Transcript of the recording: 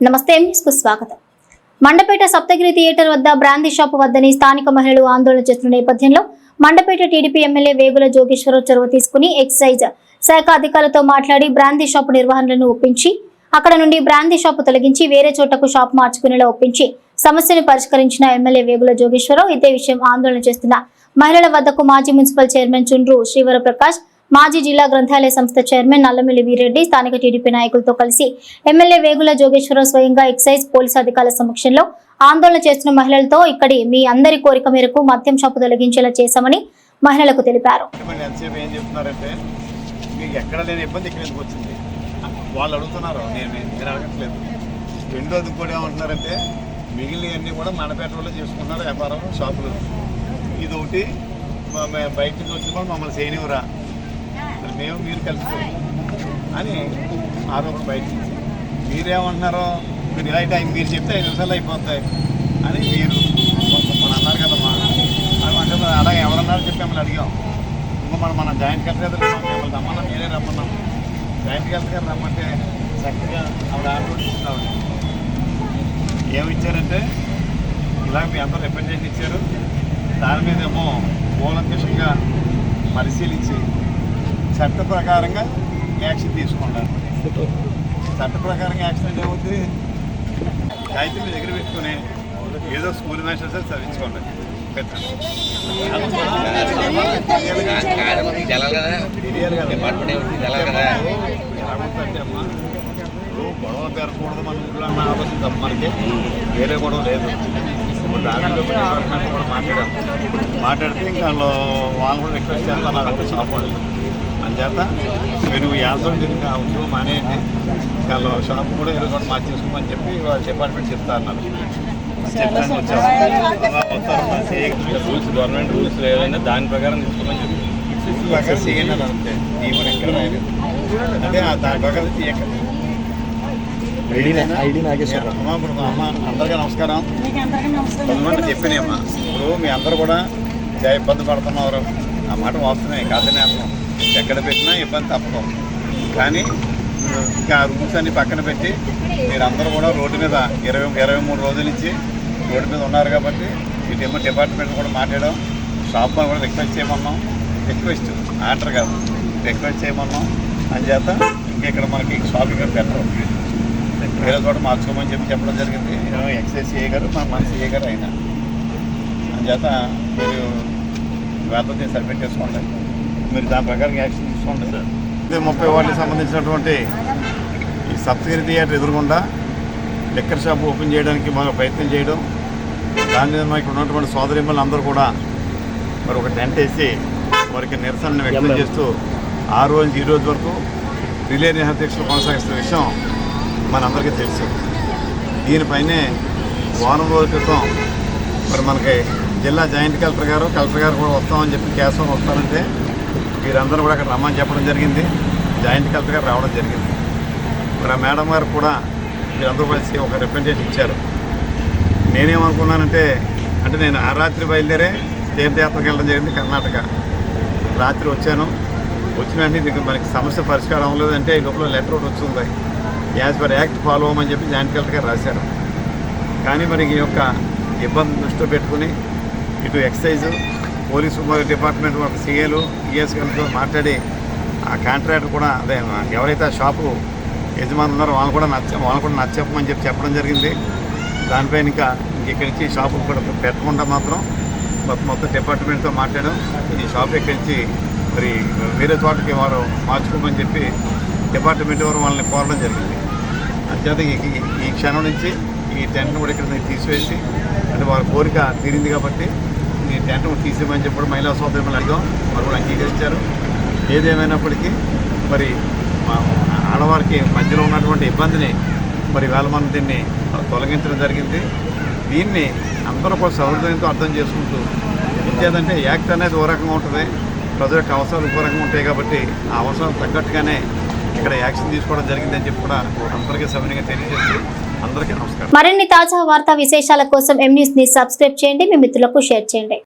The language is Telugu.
నమస్తే న్యూస్కు స్వాగతం. మండపేట సప్తగిరి థియేటర్ వద్ద బ్రాందీ షాప్ వద్దని స్థానిక మహిళలు ఆందోళన చేస్తున్న నేపథ్యంలో మండపేట టీడీపీ ఎమ్మెల్యే వేగుల జోగేశ్వరరావు చొరవ తీసుకుని ఎక్సైజ్ శాఖ అధికారులతో మాట్లాడి బ్రాందీ షాపు నిర్వహణలను ఒప్పించి అక్కడ నుండి బ్రాందీ షాపు తొలగించి వేరే చోటకు షాప్ మార్చుకునేలా ఒప్పించి సమస్యను పరిష్కరించిన ఎమ్మెల్యే వేగుల జోగేశ్వరరావు ఇదే విషయం ఆందోళన చేస్తున్న మహిళల వద్దకు మాజీ మున్సిపల్ చైర్మన్ చుండ్రు శ్రీవరప్రకాష్ మాజీ జిల్లా గ్రంథాలయ సంస్థ చైర్మన్ నల్లమిల్లి వీరెడ్డి స్థానిక టీడీపీ నాయకులతో కలిసి ఎమ్మెల్యే వేగుల జోగేశ్వరరావు స్వయంగా ఎక్సైజ్ పోలీసు అధికారుల సమక్షంలో ఆందోళన చేస్తున్న మహిళలతో ఇక్కడి మీ అందరి కోరిక మేరకు మద్యం షాపు తొలగించేలా చేశామని మహిళలకు తెలిపారు. వాళ్ళు అడుగుతున్నారు. నేను నేను అడగట్లేదు. రెండోది కూడా ఏమంటున్నారంటే మిగిలినవన్నీ కూడా మన పెట్రోల్లో చేసుకుంటున్నారు వ్యాపారం షాపులు. ఇది ఒకటి మ- బయట నుంచి వచ్చి కూడా మమ్మల్ని చేయనివరా మరి మేము మీరు కలిసిపోయి. అని ఆరోపణ బయట నుంచి మీరేమంటున్నారో మీరు ఇలా అయితే ఆయన మీరు చెప్తే ఐదు నిమిషాలు అయిపోతాయి అని మీరు మన అన్నారు కదమ్మా అని అంటే మరి అలాగే ఎవరన్నారు చెప్పి మిమ్మల్ని అడిగాం. ఇంకా మనం మన జాయింట్ కలెక్టర్ గారు మిమ్మల్ని రమ్మన్నా మీరే రమ్మన్నాం జాయింట్ కలెక్టర్ గారు రమ్మంటే చక్కగా ఆవిడ ఆలోచించింది ఆవిడ. ఏమి ఇచ్చారంటే ఇలా మీ అందరూ రిప్రజెంట్ ఇచ్చారు. దాని మీద ఏమో కూలంకషంగా పరిశీలించి చట్ట ప్రకారంగా యాక్షన్ తీసుకుంటారు. చట్ట ప్రకారంగా యాక్షన్ అంటే ఏమవుతుంది కాగితం మీ దగ్గర పెట్టుకుని ఏదో స్కూల్ మాస్టర్స్ చదివించుకోండి. గొడవ పెరగకూడదు మన ఊళ్ళో అన్న ఆలోచన తప్ప మనకి వేరే గొడవ లేదు ఇప్పుడు డిపార్ట్మెంట్ కూడా మాట్లాడాం మాట్లాడితే ఇంకా వాళ్ళు కూడా రిక్వెస్ట్ చేస్తారు అలా షాప్ వాళ్ళు అంచేత మీరు యాసం దీనికి ఆ ఉద్యోగం మానేయండి. వాళ్ళు షాప్ కూడా ఏదో కూడా మార్చేసుకోమని చెప్పి వాళ్ళ డిపార్ట్మెంట్ చెప్తా అన్నారు. చెప్తాను వచ్చాము రూల్స్ గవర్నమెంట్ రూల్స్ ఏదైనా దాని ప్రకారం తీసుకోమని చెప్పి. ప్రకారం చేయండి అని అంతే ఈవెన్ ఎక్కడ రాయలేదు. అంటే ఆ దాని ప్రకారం చేయకండి ఐడి నాగేశ్వరరావు. అమ్మా ఇప్పుడు అమ్మ అందరికీ నమస్కారం. కొంతమంది చెప్పినాయమ్మా ఇప్పుడు మీ అందరూ కూడా చాలా ఇబ్బంది పడుతున్నారు. ఆ మాట వాస్తున్నాయి కాదని అర్థం ఎక్కడ పెట్టినా ఇబ్బంది తప్పదు. కానీ ఇంకా రూల్స్ అన్ని పక్కన పెట్టి మీరందరూ కూడా రోడ్డు మీద ఇరవై ఇరవై మూడు రోజుల నుంచి రోడ్డు మీద ఉన్నారు కాబట్టి ఇటేమో డిపార్ట్మెంట్ కూడా మాట్లాడాం. షాప్ వాళ్ళు కూడా రిక్వెస్ట్ చేయమన్నాం. రిక్వెస్ట్ ఆర్డర్ కాదు రిక్వెస్ట్ చేయమన్నాం. అని చేత ఇంకెక్కడ మనకి షాప్ ఇక్కడ పెట్టరు. వేరే చోట మార్చుకోమని చెప్పి చెప్పడం జరిగింది. ఎక్సైజ్ సిఏ మన మన చేయగలరు గారు అయినా. చేత మీరు వేతనం సబ్మిట్ చేసుకోండి మీరు దాని ప్రకారం యాక్షన్ తీసుకోండి సార్. ముప్పై వాటికి సంబంధించినటువంటి ఈ సప్తగిరి థియేటర్ ఎదురుగుండా లిక్కర్ షాప్ ఓపెన్ చేయడానికి మనం ప్రయత్నం చేయడం దాని మీద మనకి ఉన్నటువంటి సోదరిమ్మలు అందరూ కూడా మరి ఒక టెంట్ వేసి వారికి నిరసన వ్యక్తం చేస్తూ ఆ రోజు ఈ రోజు వరకు రిలే నిహాధ్యక్షులు కొనసాగిస్తున్న విషయం మనందరికీ తెలుసు. దీనిపైనే వారం రోజుల క్రితం మరి మనకి జిల్లా జాయింట్ కలెక్టర్ గారు కలెక్టర్ గారు కూడా వస్తామని చెప్పి కేశవం వస్తారంటే వీరందరూ కూడా అక్కడ రమ్మని చెప్పడం జరిగింది. జాయింట్ కలెక్టర్ గారు రావడం జరిగింది. ఇక్కడ ఆ మేడం గారు కూడా వీరందరూ కలిసి ఒక రిప్రజెంటేషన్ ఇచ్చారు. నేనేమనుకున్నానంటే అంటే నేను ఆ రాత్రి బయలుదేరే తీర్థయాత్రకు వెళ్ళడం జరిగింది కర్ణాటక. రాత్రి వచ్చాను. వచ్చిన వెంటనే దీనికి మనకి సమస్య పరిష్కారం అవ్వలేదంటే ఈ లోపల లెటర్ ఒకటి వచ్చింది యాజ్ పర్ యాక్ట్ ఫాలో అవ్వమని చెప్పి జాయింట్ కలెక్టర్ గారు రాశారు. కానీ మరి ఈ యొక్క ఇబ్బంది దృష్టిలో పెట్టుకుని ఇటు ఎక్సైజు పోలీసు డిపార్ట్మెంట్ ఒక సీఏలు ఈఎస్ గారితో మాట్లాడి ఆ కాంట్రాక్టర్ కూడా అదే ఎవరైతే ఆ షాపు యజమాని ఉన్నారో వాళ్ళు కూడా నచ్చ వాళ్ళు కూడా నచ్చమని చెప్పి చెప్పడం జరిగింది. దానిపైన ఇంకా ఇక్కడి నుంచి షాపు కూడా పెట్టకుండా మాత్రం మొత్తం మొత్తం డిపార్ట్మెంట్తో మాట్లాడడం ఈ షాప్ ఇక్కడి నుంచి మరి వేరే చోటకి వారు మార్చుకోమని చెప్పి డిపార్ట్మెంట్ వారు వాళ్ళని కోరడం జరిగింది. అంతేత ఈ క్షణం నుంచి ఈ టెంట్ను కూడా ఇక్కడ తీసివేసి అంటే వారి కోరిక తీరింది కాబట్టి మీ టెంటర్ తీసేయమని చెప్పి మహిళా సోదరులు అడిగాం. వారు కూడా అంగీకరించారు. ఏదేమైనప్పటికీ మరి మా ఆడవారికి మధ్యలో ఉన్నటువంటి ఇబ్బందిని మరి వేల మంది దీన్ని తొలగించడం జరిగింది. దీన్ని అందరూ కూడా సౌహృదయంతో అర్థం చేసుకుంటూ ఇంకేదంటే యాక్ట్ అనేది ఓ రకంగా ఉంటుంది. ప్రజల యొక్క అవసరాలు ఇంకో రకంగా ఉంటాయి కాబట్టి ఆ అవసరం తగ్గట్టుగానే ఇక్కడ యాక్షన్ తీసుకోవడం జరిగిందని చెప్పి కూడా అందరికీ సవినీయంగా తెలియజేస్తూ అందరికీ నమస్కారం. మరిన్ని తాజా వార్తా విశేషాల కోసం ఎం న్యూస్ని సబ్స్క్రైబ్ చేయండి. మీ మిత్రులకు షేర్ చేయండి.